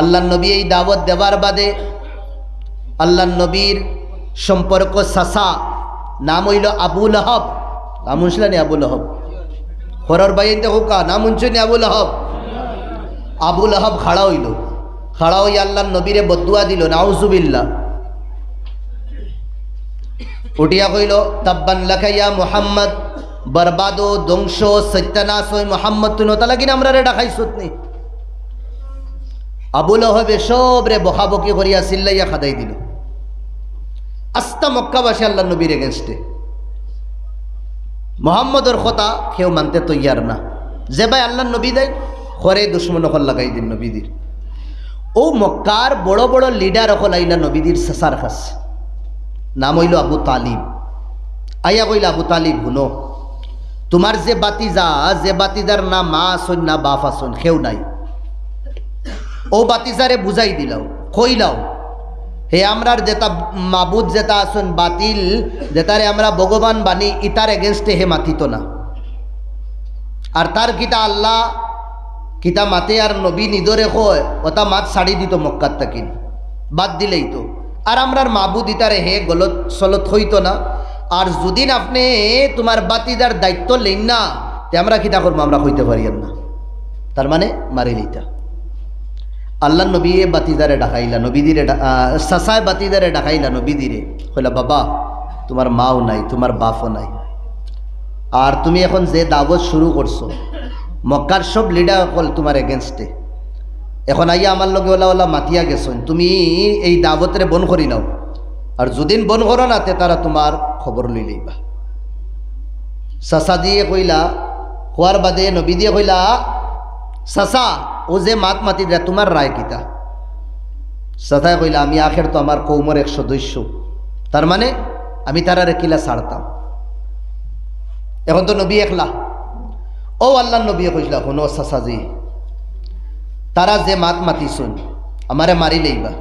আল্লাহ নবী এই দাওয়াত দেওয়ার বাদে আল্লাহ নবীর সম্পর্ক সাসা, নাম হইল আবুল আহব নাম শুনছিলেন আবুল আহব হরর বাইন দেখো কা নাম শুনছেন আবুল আহব আবুল আহব খাড়া হইল। খাড়া হইয়া আল্লাহ নবীরে বদুয়া দিল নাউজুবিল্লা উঠিয়া কইল, তাব্বান লাখাইয়া মোহাম্মদ, বরবাদ ধ্বংস সত্যানাশ ওই মোহাম্মদ তুই নতা লাগিন আমরা রে ডাকাইছত নি আবুল হবে সব রে বকাবকি করিয়া চিল্লাইয়া খাদাই দিল। আস্তা মক্কাবাসী আল্লাহ নবীর এগেনস্টে মোহাম্মদর কথা কেউ মানতে তৈয়ার না। যে ভাই আল্লাহ নবী দেয় খরে দুশ্মন অকল লাগাই দিন নবীদের। ও মক্কার বড় বড় লিডার অকল আইলা নবীদের সাসার খাস নাম হইল আবু তালিব। আইয়া কইল, আবু তালিব, শুনো, তোমার যে বাতিজা, যে বাতিজার না মা আসন না বাপ আসন, কেউ নাই। ও বাতিজারে বুঝাই দিলাও কইলাও হে আমরার যেটা মাবুদ যেটা আসন বাতিল যেটারে আমরা ভগবান বানি ইতার এগেনস্টে হে মাতিত না। আর তার কিতা আল্লাহ, কিতা মাতে আর নবী নিদরে হয় ওটা মাত ছাড়ি দিত মক্কার তাকিন। বাদ দিলেই তো। আর আমরার মাবুদ ইতারে হে গলত সলত হইতো না। আর যদিন আপনি তোমার বাতিদার দায়িত্ব লেন না, তে আমরা কিতা করব, আমরা হইতে পারি না। তার মানে মারি আল্লাহ নবী বাতিদারে ডাকাইলা, নবীদিরে সাসায় বাতিদারে ডাকাইলা নবীদিরে। কইলা, বাবা, তোমার মাও নাই, তোমার বাপও নাই। আর তুমি এখন যে দাওয়াত শুরু করছ, মক্কার সব লিডার কল তোমার এগেনস্টে এখন আইয়া আমার লগে ওলা ওলা মাতিয়া গেছেন তুমি এই দাওয়াতরে বন করি নাও। আর যদিন বন করো না, তে তারা তোমার খবর লই লইবা। সাসা দিয়ে কইলা হওয়ার বাদে নবী দিয়ে কইলা, সাসা ও যে মাত মাতি দেয় তোমার রায় কিতা? সাথায় কইলা, আমি আখের তো আমার কৌমর এক সদস্য তার মানে আমি তারারে কিলা ছাড়তাম। এখন তো নবী একলা। ও আল্লাহ নবী কইলা কোনো সাসাজি, তারা যে মাত মাতিছুন, আমারে মারি লইবা।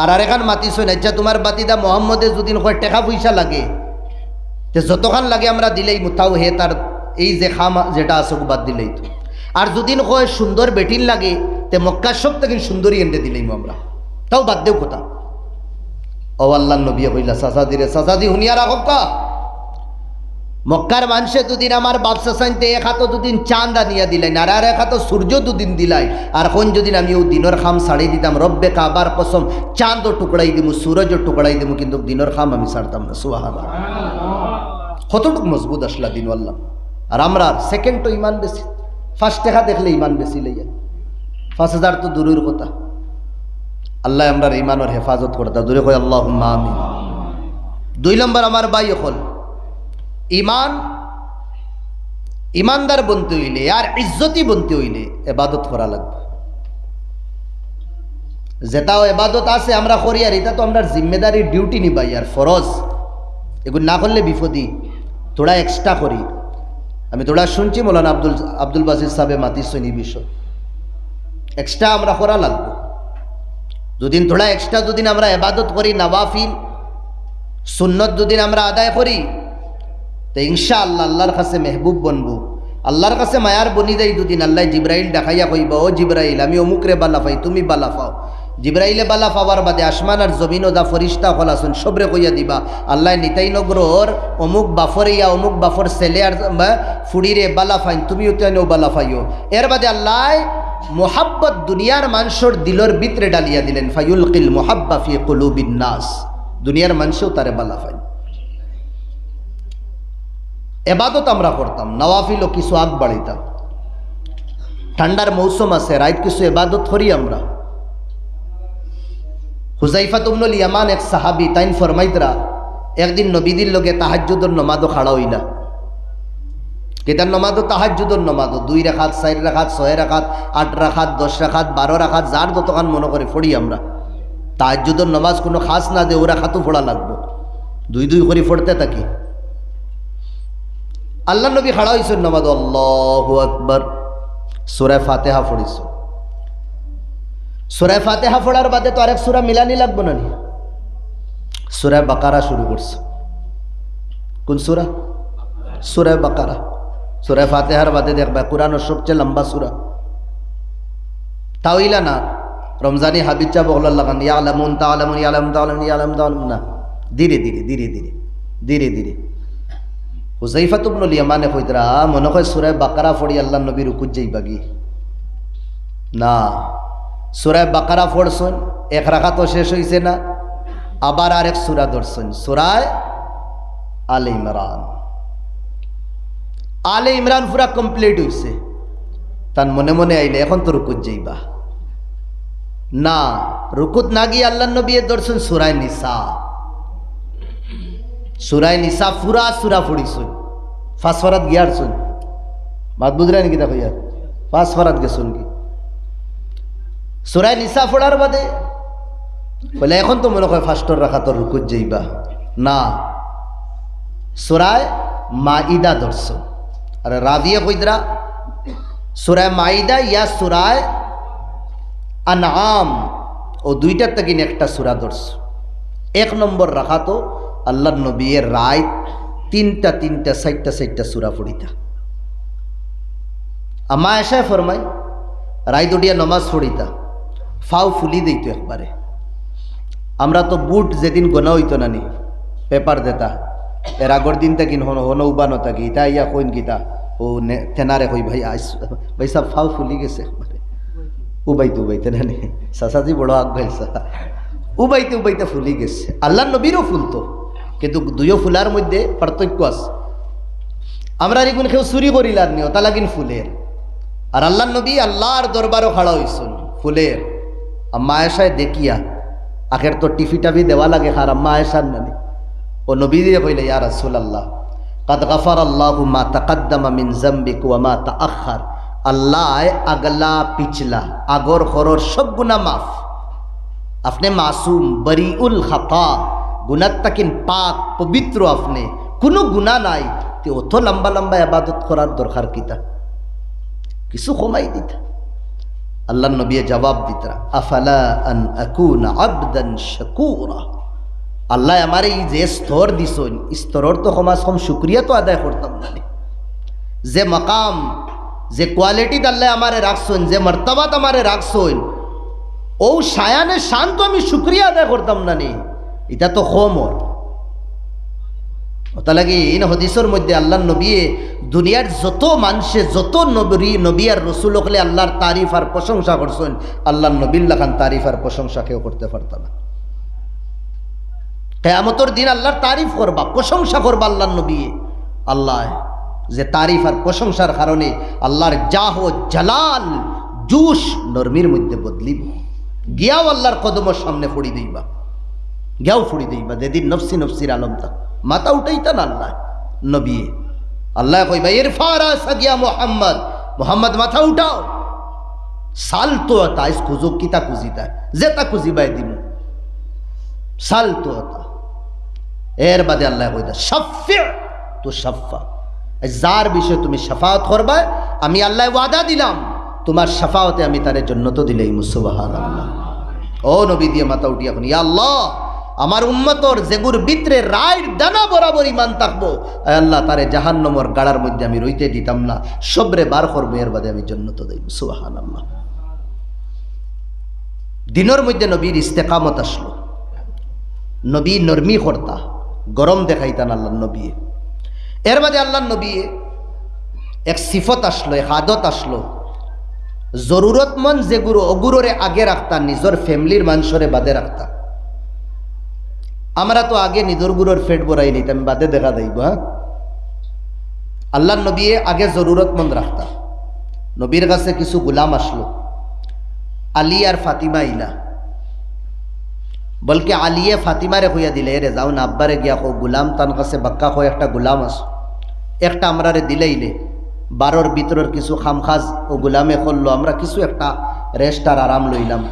আর আরেখান মাতিছুন আচ্ছা তোমার বাতিদা মোহাম্মদে যদিন কয় টেকা পয়সা লাগে। যে যতখান লাগে আমরা দিলেই মুতাও হে তার এই যে খাম যেটা আছে বাদ দিলেই তো। আর যদিন কয় সুন্দর বেটিন লাগে, তে মক্কার সব থেকে সুন্দরী এনে দিলেই আমরা তাও বাদ দেও কথা। ও আল্লাহ নবী কইলা সাসাদি রে সাসাদি হুনিয়া রাখো কা। মক্কার মানুষে দুদিন আমার বাপ সাসাইতে এক হাতো দুদিন চাঁদ আনিয়া দিলাই, আর আর এক হাতো সূর্য দুদিন দিলাই। আর কোন যদিন আমি ও দিনের খাম ছাড়ি দিতাম, রব্বে কাবার কসম চাঁদও টুকড়াই দিমু সূরজও টুকড়াই দিমু, কিন্তু দিনের খাম আমি ছাড়তাম না সুহানা কতটুক মজবুত আসলা দিন আল্লাহ। আর আমরা সেকেন্ড তো ইমান বেশি। ফার্স্ট টাকা দেখলে ইমান বেশি লইয়া। পাঁচ হাজার তো দূরের কথা। আল্লাহ আমরা ইমানের হেফাজত করতা দূরে কয় আল্লাহ আমি দুই নম্বর, আমার বাই হল ইমান ইমানদার বনতে হইলে আর ইজ্জতি বনতে হইলে এবাদত করা লাগবে। যেটাও এবাদত আছে, আমরা করি, আর এটা তো আমরা জিম্মেদারি ডিউটি নিবাই, আর ফরজ। এগুলো না করলে বিপদি তোরা এক্সট্রা করি। আমি তোরা শুনছি, মোলানা আব্দুল আব্দুল বাসির সাহেব মাতিস সৈনি বিষয়। এক্সট্রা আমরা করা লাগবো। দুদিন তোরা এক্সট্রা দুদিন আমরা এবাদত করি, নওয়াফিল, সুন্নত দুদিন আমরা আদায় করি। তো ইনশা আল্লাহ আল্লাহর কাছে মেহবুব বনবো। আল্লাহর কাছে মায়ার বনি দেয় দুদিন, আল্লাহ জিব্রাইল দেখাইয়া কইব, ও জিব্রাইল আমি অমুকরে বালা পাই তুমি বালা পাও জিব্রাইলে বালা পাওয়ার বাদে আসমান আর জমিন দা ফরিস্তা ফলাসুন সবরে কইয়া দিবা। আল্লাহ নিতাই নগরর অমুক বাফরিয়া অমুক বাফর ছেলে আর ফুড়িরে বালা ফাইন, তুমিও তো বালা ফাইও। এর বাদে আল্লাহ মোহাব্বত দুনিয়ার মানুষের দিলর ভিতরে ডালিয়া দিলেন ফাইউল কিল মোহাব্বা ফি কুলুবিন নাস। দুনিয়ার মানুষেও তারে বালা ফাইন। এবাদত আমরা করতাম, নওয়াফিলও কিছু আগ বাড়িতাম ঠান্ডার মৌসুম আছে, রাইত কিছু এবাদত করি আমরা। হুজাইফা তুমনুল ইয়ামান এক সাহাবি তাইন ফরমাইতরা একদিন নবীদির লগে তাহাজুদর নমাদও খাড়া হইলা। কেতার নমাদও? তাহাজুদর নমাদও। দুই রাখাত, চার রাখাত, ছয় রাখাত, আট রাখাত, দশ রাখাত, বারো রাখাত, যার যতখান মনে করে ফড়ি আমরা। তাহাজুদর নমাজ কোনো খাস না দে ওরা খাতও ফোড়া লাগবো। দুই দুই করে ফোড়তে থাকি। আল্লাহ নবী খাড়া হয়েছেন নমাদ আল্লাহ আকবর। সুরায় ফাতেহা ফড়িস সুরায় ফাতেহা ফোড়ার বাদে তো আরেক সুরা মিলানি লাগবো না সুরায় বাকারা শুরু করছে। কোন সুরা? সুরায় বাকারা। সুরায় ফাতেহার বাদে দেখবা কোরআনের সবচেয়ে লম্বা সুরা। তাওইলা না? রমজানি হাবিজা বগলার লাগান ইয়ালামুন তালামুন ইয়ালাম তালামুন ইয়ালাম তালাম না। ধীরে ধীরে ধীরে ধীরে ধীরে ধীরে। হুজাইফা তুবনুল ইয়ামানে কইতরা মনে হয় সুরায় বাকারা ফড়ি আল্লাহ নবীর উকুজ যাইবাগি না। সুরায় বাকারা ফড়ছুন এক রাখা তো শেষ হইছে না, আবার আরেক সুরা ধরছুন, সুরায় আলে ইমরান। আলে ইমরান পুরা কমপ্লিট হইছে। তার মনে মনে আইলে, এখন তো রুকুত যাইবা। না, রুকুত না গিয়ে আল্লাহ নবী দর্শন সুরায় নিসা। সুরায় নিসা ফুরা সুরা ফুড়িছুন ফাঁসফরাত গিয়ার শুন মাত বুঝলেন নাকি দেখো ইয়ার ফাঁসফরাত গেছুন কি? সুরায় নিসা ফোড়ার বাদে বলে, এখন তো মনে হয় ফাস্টর রাখা তোর রুকুত যাইবা না, সুরায় মাইদা দর্শন আর রাবিয়া কইদরা, সুরায় মাইদা ইয়া সুরায় আনাম ও দুইটার থেকে একটা সুরা ধরছ। এক নম্বর রাখা তো আল্লাহ নবীর রায় তিনটা তিনটা, চারটা চারটা সুরা পড়িতা। আমা এসায় ফরমাই রায় দুটিয়া নমাজ পড়িতা। ফাও ফুলি দিত একবারে। আমরা তো বুট যেদিন গোনা হইতো না নি পেপার দেতা, এর আগর দিন তাকিন হন হন থাকি ইতা ইয়া কইন গীতা ও তেনারে কই, ভাই আইস ভাই সব ফাও ফুলি গেছে একবারে উবাইতে উবাইতে না নি সাসাজি বড় আগ গাইছা উবাইতে উবাইতে ফুলি গেছে। আল্লাহ নবীরও ফুলতো কিন্তু দুইও ফুলার মধ্যে পার্থক্য আছে। আমরা এগুন কেউ চুরি করিলার নিও তা লাগিন ফুলের। আর আল্লাহ নবী আল্লাহর দরবারও খাড়া হইসুন ফুলের। আম্মা দেখিয়া আখের তো টিফি টাফি দেওয়া লাগে খার আম্মা আয়েশার নানি ও নবী দিয়ে কইলে ইয়া রাসূল আল্লাহ কাদ গাফার আল্লাহ মা তাকাদ্দামা মিন জাম্বিক ওয়া মা তাআখার আল্লাহ আগলা পিছলা আগর খরর সব গুনাহ মাফ আপনি মাসুম বরিউল খাতা গুনার তাকিন পাক পবিত্র আপনি কোনো গুণা নাই তে অত লম্বা লম্বা আবাদত করার দরকার কিতা কিছু কমাই দিতা আল্লাহ নবী জবাব দিতরা আফালা আন আকুনা আবদান শাকুরা আল্লাহ আমার এই যে স্তর দিছন স্তরের তো সমাজ কম শুক্রিয়া তো আদায় করতাম না নি। যে মাকাম যে কোয়ালিটিত আল্লাহ আমারে রাখছন যে মর্তাবাত আমারে রাখছন ও সায়ানে শান্ত আমি শুক্রিয়া আদায় করতাম না নি এটা তো হোমর ওটা লাগে ইন হদিসের মধ্যে আল্লাহ নবী দুনিয়ার যত মানুষে, যত নবী নবী আর রসুল হলে আল্লাহর তারিফ আর প্রশংসা করছেন আল্লাহ নবীল্লা খান তারিফ আর প্রশংসা কেউ করতে পারত না। কেয়ামতর দিন আল্লাহর তারিফ করবা, প্রশংসা করবা আল্লাহ নবী আল্লাহ যে তারিফ আর প্রশংসার কারণে আল্লাহর জাহ জালাল জুস নরমির মধ্যে বদলিব। গিয়াও আল্লাহর কদমের সামনে ফুড়ি দিবা। গিয়াও ফুড়ি দিবা, যেদিন নফসি নফসির আলমতা মাথা উঠাইতেন আল্লাহ, নবী। আল্লাহ কইবা ইরফারা সাদিয়া মোহাম্মদ মোহাম্মদ, মাথা উঠাও। সাল তো তাইস খুঁজো কিতা তা খুঁজিবাই দিম। সাল তো এর বাদে আল্লাহ কইতা সাফে তো সাফা যার বিষয়ে তুমি সাফাত করবা, আমি আল্লাহ ওয়াদা দিলাম। তোমার সাফাওতে আমি তার জন্য তো দিলেই মুসুবাহান আল্লাহ ও নবী, দিয়ে মাথা উঠি এখন, ইয়া আল্লাহ আমার উম্মতর যেগুর ভিতরে রায়ের দানা বরাবর ইমান থাকব। আল্লাহ, তারে জাহান্নমর গাড়ার মধ্যে আমি রইতে দিতাম না। সবরে বার করব, এর বাদে আমি জন্য তো দেই সুবাহান আল্লাহ দিনের মধ্যে নবীর ইস্তেকামত আসলো। নবী নরমি কর্তা, গরম দেখাইতান আল্লাহ নবী এর বাদে আল্লাহ নবী এক সিফত আসলো, এক আদত আসলো। জরুরতমন্দ যেগুলো অগুররে আগে রাখতা, নিজের ফ্যামিলির মানুষরে বাদে রাখতা। আমরা তো আগে নিজের গুরুর ফেট বড়াই নিতাম, বাদে দেখা দেব হ্যাঁ? আল্লাহ নবী আগে জরুরতমন্দ রাখতা নবীর কাছে কিছু গুলাম আসলো। আলী আর ফাতিমা ইলা। বলকে আলিয়ে ফাতিমারে হইয়া দিলে রে যাও না, আব্বারে গিয়া কো গুলাম তান কাছে বাক্কা কয় একটা গুলাম আস। একটা আমরারে দিলেইলে বারোর ভিতরের কিছু খামখাজ ও গুলামে করল, আমরা কিছু একটা রেস্ট আর আরাম লইলাম।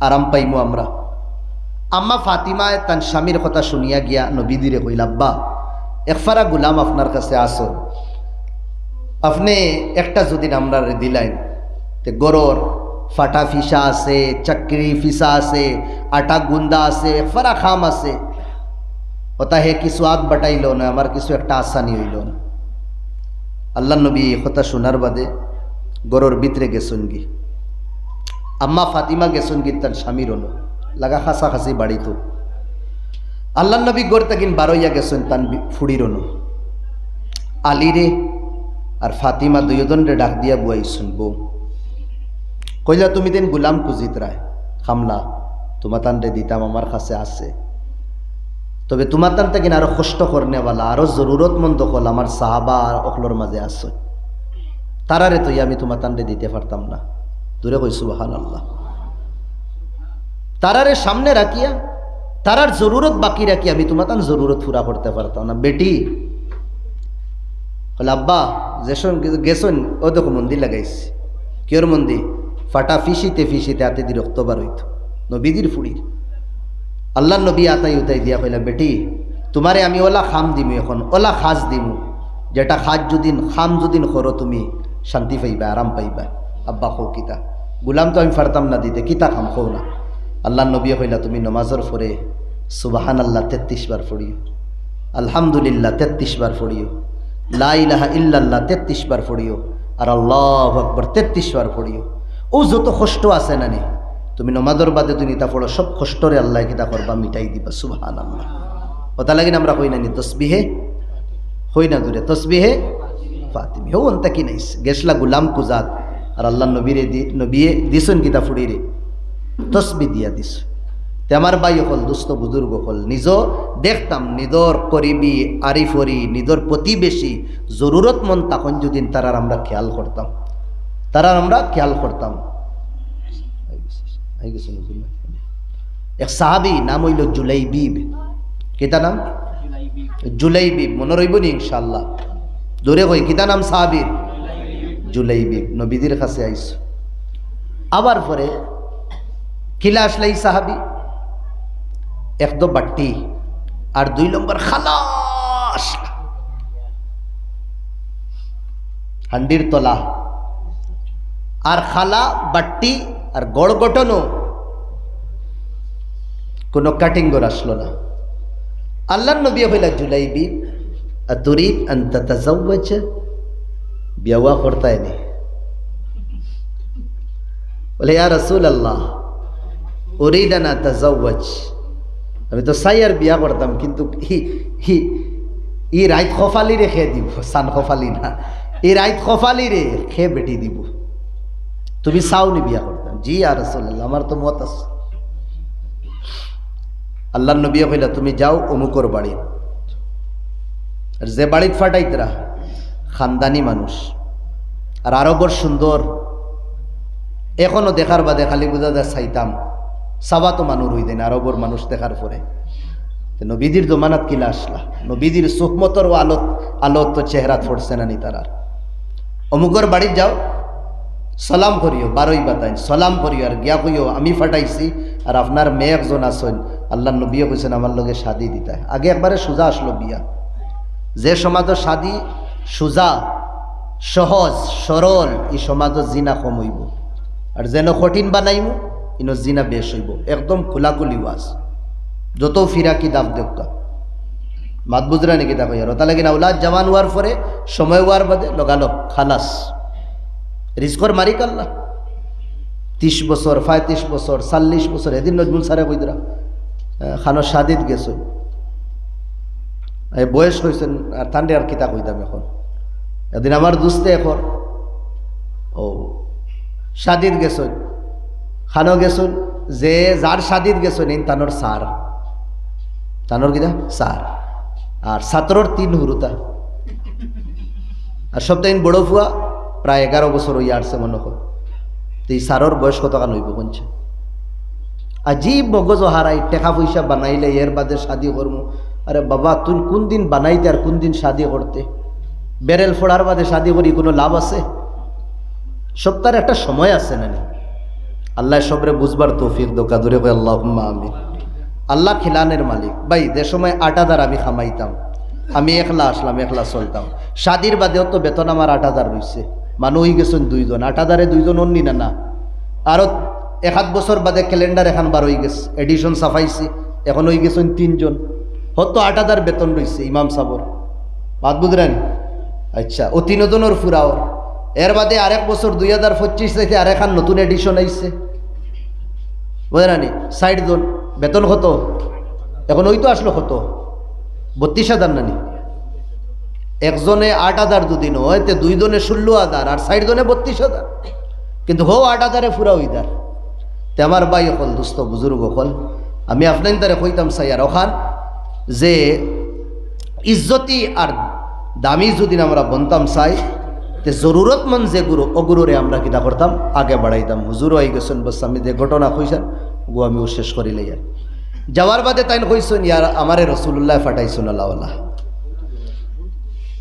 আরাম পাইমু আমরা। আম্মা ফাতিমায় তান স্বামীর কথা শুনিয়া গিয়া নবীদিরে কইল, আব্বা একফারা গুলাম আপনার কাছে আসো আপনি একটা যদি আমরা দিলাইন তে গরর, ফাটা ফিসা আছে, চাকরি ফিসা আছে, আটা গুন্দা আছে একফারা খাম আছে। ওটা হে কিছু আগ বাটাইল না, আমার কিছু একটা আসানি হইল না। আল্লাহ নবী কথা শোনার বাদে গরুর ভিতরে গেছুন গি। আম্মা ফাতিমা গেছেন গীতার স্বামীর হলো লাগা খাসা খাসি বাড়ি তো আল্লাহ নবী গড় তাকিন বারইয়া গেছেন তান ফুড়ির হলো আলিরে আর ফাতিমা দুইজনরে ডাক দিয়া বুয়াই শুনব কইলা তুমি দিন গুলাম কুজিত রায়, খামলা, তোমার তানরে দিতাম আমার কাছে আছে। তবে তোমার তান থেকে আরও কষ্ট করনেওয়ালা, আরও জরুরতমন্দ হল আমার সাহাবা আর অকলোর মাঝে আছে। তারারে তো আমি তোমার তানরে দিতে পারতাম না। দূরে কই সুবাহান আল্লাহ তারারে সামনে রাখিয়া, তারার জরুরত বাকি রাখি আমি তোমার তান জরুরত পুরা করতে পারতাম না। বেটি বলে আব্বা, যেসন গেছন ও দেখো মন্দির লাগাইছি। কিয়র মন্দির? ফাটা ফিসিতে ফিসিতে হাতে দি রক্ত বার হইত। নবীদির ফুড়ির। আল্লাহ নবী আতাই উতাই দিয়া কইলা বেটি, তোমারে আমি ওলা খাম দিমু এখন, ওলা খাজ দিমু। যেটা খাজ যদিন, খাম যদিন করো তুমি, শান্তি পাইবা, আরাম পাইবা। আব্বা খো কিতা? গুলাম তো আমি ফারতাম না দিতে, কিতা খাম খো না? আল্লাহ নবী কইলা তুমি নমাজর ফরে সুবাহান আল্লাহ তেত্রিশ বার ফড়িও আলহামদুলিল্লাহ তেত্রিশ বার ফড়িও লা ইলাহা ইল্লাল্লাহ তেত্রিশ বার ফড়িও আর আল্লাহ আকবর তেত্রিশ বার ফড়িও ও যত কষ্ট আছে না নি তুমি নমাদর বাদে তুমি তা পড়ো, সব কষ্টরে আল্লাহ কিতা করবা, মিটাই দিবা সুবাহান আল্লাহ ওটা লাগিন আমরা কই না নি তসবিহে? হই না দূরে, তসবিহে? ফাতিমি। হো অন্তা কি নাইস? গেছলা গুলাম কুজাত। আর আল্লাহ নবীরে নবিয়ে দিছন কিতা ফুড়িরে। তসবি দিয়া দিস। তে আমার বাই হল দুস্থ বুজুর্গ হল নিজ দেখতাম নিদর করিবি আরিফরি নিদর প্রতিবেশী, জরুরত মন তখন যদি তারার আমরা খেয়াল করতাম। তারার আমরা খেয়াল করতাম। এক সাহাবি, নাম হইল জুলাইবিব। কিতা নাম? জুলাইবিব, মনে রইব নি ইনশাল্লাহ দূরে কই কিতা নাম সাহাবির? জুলাইবিব, নবীদের কাছে আইস। আবার পরে কিলা আসলাই সাহাবি এক দো বাট্টি আর দুই নম্বর খালাস। হান্ডির তলা। আর খালা, বাট্টি আর গড় গঠনও। কোনো কাটিঙ্গর আসলো না। আল্লাহ নবী হইলা জুলাইবি তুরিদ আন্ত বিয়াওয়া করতায় নি বলে, ইয়া রসুল আল্লাহ উরিদানা তাজাওয়াজ। আমি তো চাই আর বিয়া করতাম, কিন্তু ই রাইত খফালি রে খেয়ে দিব সান খফালি না। এই রাইত খফালি রে খেয়ে বেটি দিব। তুমি চাওনি বিয়া করতাম। জি আর আমার তো মত আছে। আল্লাহ নবী কইলা, তুমি যাও অমুকর বাড়ি আর যে বাড়িত ফাটাইতরা খানদানি মানুষ। আর আরবর সুন্দর এখনও দেখার বাদে খালি বুঝা যা চাইতাম। সাবা তো মানুষ হই দেন আরবর মানুষ দেখার পরে। নবীদির দোমানাত কিলা আসলা? নবীদির সুহমতর ও আলত আলত তো চেহারা ফোড়ছে না নি তারার। অমুকর বাড়ির যাও, সালাম করিও, বারোই বাতাইন, সালাম করিও, আর গিয়া কইও, আমি ফাটাইছি, আর আপনার মেয়ে একজন আসেন আল্লাহ নবীও কইছেন, আমার লগে শাদি দিতে। আগে একবারে সোজা আসলো বিয়া। যে সমাজ শাদি সোজা, সহজ, সরল, এই সমাজ জিনা কম হইব। আর যেন কঠিন বানাইব ইনো জিনা বেশ হইব একদম খোলাকুলি ওয়াজ। যত ফিরাকি দাব দেউকা মাত বুজরা নাকি দেখো আর ওটা লাগে না ওলাদ জওয়ান হওয়ার পরে, সময় হওয়ার বাদে লগালগ খালাস। রিস্কর মারিক আল্লাহ ত্রিশ বছর, পঁয়ত্রিশ বছর, চাল্লিশ বছর, এদিন নজমুল সারে কইদরা খানো সাদিত গেছে। এই বয়স হয়েছেন আর ঠান্ডে আর কিতা কইতাম এখন? এদিন আমার দুস্তে এখন ও, সাদিত গেছন খানো গেছন, যে যার সাদিত গেছন এই তানোর সার তানোর কিনা সার আর সাতরর তিন হুরুতা আর সপ্তাহ বড় ফুয়া প্রায় এগারো বছর ওই আসছে মনে কর তো এই সারর বয়স কত কান হইব কোনছে আজীব মগজ হারাই টেকা পয়সা বানাইলে এর বাদে শাদি করব আরে বাবা তুই কোন দিন বানাইতে আর কোন দিন শাদি করতে বেরেল ফোড়ার বাদে শাদি করি কোনো লাভ আছে? সপ্তাহের একটা সময় আছে নি? আল্লাহ সবরে বুঝবার তৌফিক দোকা ধরে কই আল্লাহ আমি আল্লাহ খিলানের মালিক। ভাই, যে সময় আট হাজার আমি খামাইতাম, আমি একলা আসলাম, একলা চলতাম। শাদির বাদেও তো বেতন আমার আট হাজার রয়েছে মানুষ গেছেন দুইজন। আট হাজারে দুইজন অন্যি না না। আরও এক আধ বছর বাদে ক্যালেন্ডার এখন বার হয়ে গেছে। এডিশন সাফাইছি এখন হয়ে গেছেন তিনজন। হয়তো আট হাজার বেতন রয়েছে ইমাম সাবর। বাদ বুঝলেন? আচ্ছা ও তিনজনের ফুরাও এর বাদে আরেক বছর দুই হাজার পঁচিশ থেকে আরেকখান নতুন এডিশন আইছে। বুঝলানি সাইড দোন বেতন কত? এখন ওই তো আসলো কত? বত্রিশ হাজার নানি। একজনে আট হাজার দুদিন হয় তে দুই জনে ষোলো হাজার, আর সাইড জনে বত্রিশ হাজার। কিন্তু হো আট হাজারে ফুরা হইদার তে আমার বাই অকল, দুস্থ বুজুর্গ অকল। আমি আপনার তারে কইতাম চাই আর ওখান যে ইজ্জতি আর দামি যদি আমরা বনতাম চাই তে জরুরতমন্দ যে গুরু অগুরুরে আমরা কিনা করতাম? আগে বাড়াইতাম। হুজুর হয়ে গেছেন, বস, আমি যে ঘটনা কইছেন গো আমিও শেষ করিলে ইয়ার যাওয়ার বাদে তাইন কইছেন, ইয়ার, আমারে রসুল্লাহ ফাটাইছেন আল্লাহ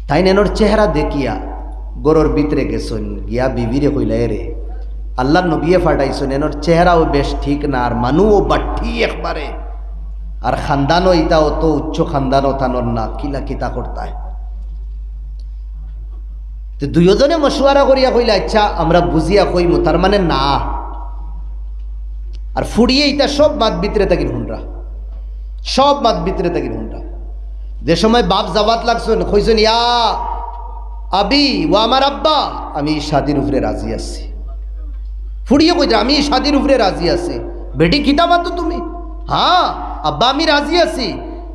তাই নেনোর চেহারা দেখিয়া গরুর ভিতরে গেছেন, গিয়া বিবিরে কইলা রে আল্লাহ নবিয়ে ফাটাইছেন এনোর চেহারাও বেশ ঠিক না, আর মানুও বাঠি একবারে। আর খানদানও ইতা অত উচ্চ খানদানও তানোর না, কিলা কিতা করতায়? তো দুইজনে মশুয়ারা করিয়া কইলা আচ্ছা আমরা বুঝিয়া কইমু, তার মানে না। আর ফুড়িয়ে ইটা সব মাত ভিতরে থাকি হুনরা। সব মাত ভিতরে থাকি হুনরা। যে সময় বাপ জাবাত লাগছেন, কইছেন, ইয়া আবি ও আমার আব্বা, আমি স্বাধীন উপরে রাজি আছি। ফুড়িয়ে কইছে, আমি স্বাধীন উপরে রাজি আছি। বেটি, কিতা মাতো তুমি? হ্যাঁ আব্বা, আমি রাজি আছি।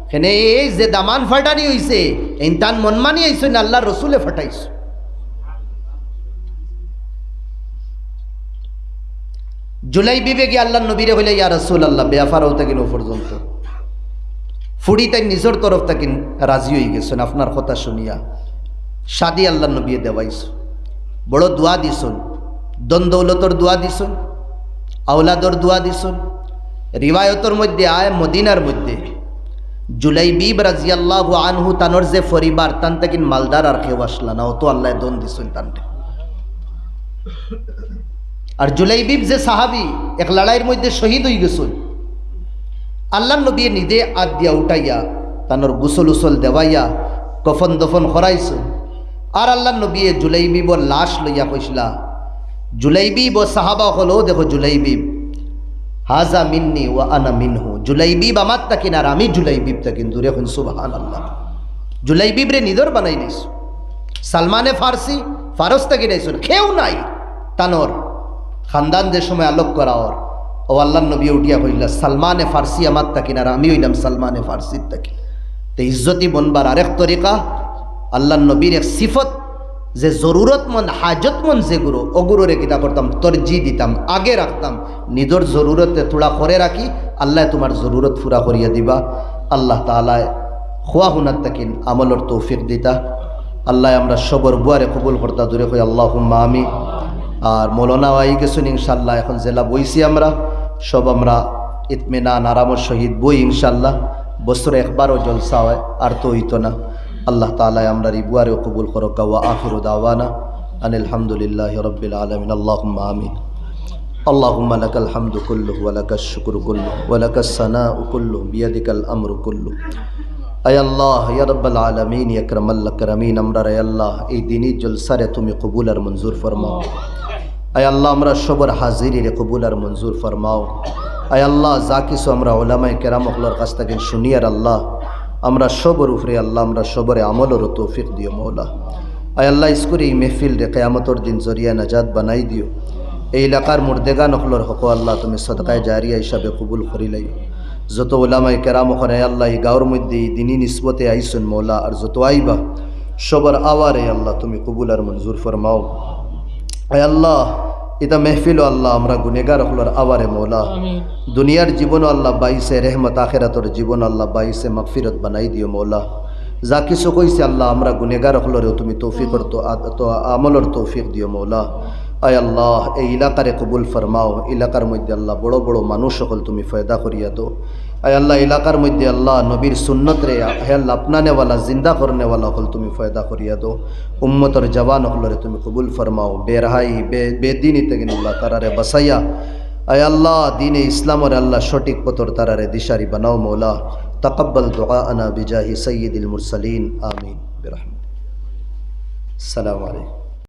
এখানে এই যে দামান ফাটানি হইছে, এই তান মনমানি হইছে না আল্লাহ রসুলে ফাটাইছো। জুলাই বিবেকে আল্লাহ নবীরে হইলে ইয়া রসুল আল্লাহ বেয়াফার হতে কিনো পর্যন্ত। ফুড়ি তাই নিজের তরফ থেকে রাজি হয়ে গেছেন, আপনার কথা শুনিয়া। সাদি আল্লাহ নবী দেওয়াইছ। বড় দোয়া দিছুন। দন দোয়া দিছুন। আওলাদর দোয়া দিছুন। রিবায়তর মধ্যে আয়, মদিনার মধ্যে। জুলাই বিব রাজিয়াল্লাহ আনহু তানোর যে পরিবার তান থেকে মালদার আর কেউ আসলা না। আল্লাহ দন দিছুন তানটে। আর জুলাইবিব যে সাহাবি এক লড়াইয়ের মধ্যে শহীদ হয়ে গেছেন। আল্লাহ নবী নিজে আদ দিয়া উঠাইয়া তানোর গুসল উসল দেওয়াইয়া কফন দফন করাইছেন আর আল্লাহ নবী জুলাইবিবর লাশ লইয়া কইসলা জুলাইবিব ও সাহাবা হলো, দেখো জুলাইবিব হাজা মিন্নি ও আনা মিনহু। জুলাইবিব আমার তাকিন আর আমি জুলাইবিব তাকিন দূরে এখন সুবাহান আল্লাহ জুলাইবিব রে নিদর বানাই নিস সালমানে ফার্সি ফারস তাকি খেউ নাই তানোর খানদান যে সময় আলোক করা ওর, ও আল্লাহ নবী উঠিয়া কইলা সালমানে ফার্সি আমার তাকিন, আর আমি হইলাম সালমানে ফার্সির তাকি তো ইজ্জতি বনবার আরেক তরিকা আল্লাহ নবীর এক সিফত, যে জরুরতমন্দ, হাজতমন্দ যে গুরু অগুরুরে কিতা করতাম, তরজি দিতাম, আগে রাখতাম নিজের জরুরতে তোড়া করে রাখি, আল্লাহ তোমার জরুরত ফুরা করিয়া দিবা। আল্লাহ তালায় খোয়া হুনার তাকিন, আমলর তৌফিক দিতা। আল্লাহ আমরা সবর বুয়ারে কবুল করতা, দূরে কই আল্লাহ আমি আর মৌলানা আই গেছেন ইনশাল্লাহ এখন জেলা বইছি আমরা সব আমরা ইতমেনান আরামর শহীদ বই ইনশাল্লাহ বছরে একবারও জলসা হয় আর তো হইতো না আল্লাহ তালায় আমরা রিবুয়ারেও কবুল করো কাওয়া আখির দাওয়ানা আন আলহামদুলিল্লাহ রবিল আলমিন আল্লাহ আমিন اللهم لك الحمد كله ولك الشكر كله ولك الثناء كله بيدك الأمر كله আয় আল্লাহ ইয়া রব্বাল আলামিন ইয়াকরাম আল্লাহ কারামিন আমরা রে আল্লাহ এই দিনই জলসারে তুমি কবুল আর মঞ্জুর ফরমাও আয় আল্লাহ, আমরা সবর হাজিরি কবুল আর মঞ্জুর ফরমাও। আয় আল্লাহ, যা কিছু আমরা ওলামাই কেরাম হলার কাছ থেকে শুনি আর আল্লাহ, আমরা সবর উপরে আল্লাহ, আমরা সবরে আমলেরও তৌফিক দিও মৌলা। আয় আল্লাহ ইস্কুরি এই মেহফিল রে কেয়ামতর দিন জরিয়া নাজাদ বানাই দিও। এই এলাকার মুর্দেগা নকলর হকো আল্লাহ, তুমি সদকায় জারিয়া হিসাবে কবুল করিলাই যত ওলামাই কেরাম ওখানে আল্লাহ, এই গাঁর মধ্যে এই দিনই নিসবতে আইসুন মৌলা, আর যত আইবা, সবার আওয়ারে আল্লাহ, তুমি কবুল আর মঞ্জুর ফরমাও। আয় আল্লাহ এটা মেহফিল আল্লাহ আমরা গুনেগার হলার আওয়ারে মৌলা। দুনিয়ার জীবন আল্লাহ বাইসে রেহমত আখেরাতর জীবন আল্লাহ বাইসে মগফিরত বানাই দিও মৌলা। যা কিছু কইছে আল্লাহ আমরা গুনেগার হলরেও তুমি তৌফিকর তো তো আমলর তৌফিক দিও মৌলা। আয় আল্লাহ এই এলাকারে কবুল ফরমাও এলাকার মধ্যে আল্লাহ বড় বড় মানুষ সকল তুমি ফয়দা করিয়া দো আয় আল্লাহ এলাকার মধ্যে আল্লাহ নবীর সুন্নত রে হে আল্লাহ আপনানেওয়ালা জিন্দা করনেওয়ালা হল তুমি ফয়দা করিয়া দো উম্মতর জওয়ান হলরে তুমি কবুল ফরমাও বেরহাই বে বেদিনী থেকে আল্লাহ তারারে বাসাইয়া আয় আল্লাহ দিনে ইসলামর আল্লাহ সঠিক পতর তারারে দিশারি বানাও মৌলা তকব্বল দোয়া আনা বিজাহি সৈয়দুল মুরসালিন আমিন বিরহমান সালাম আলাইকুম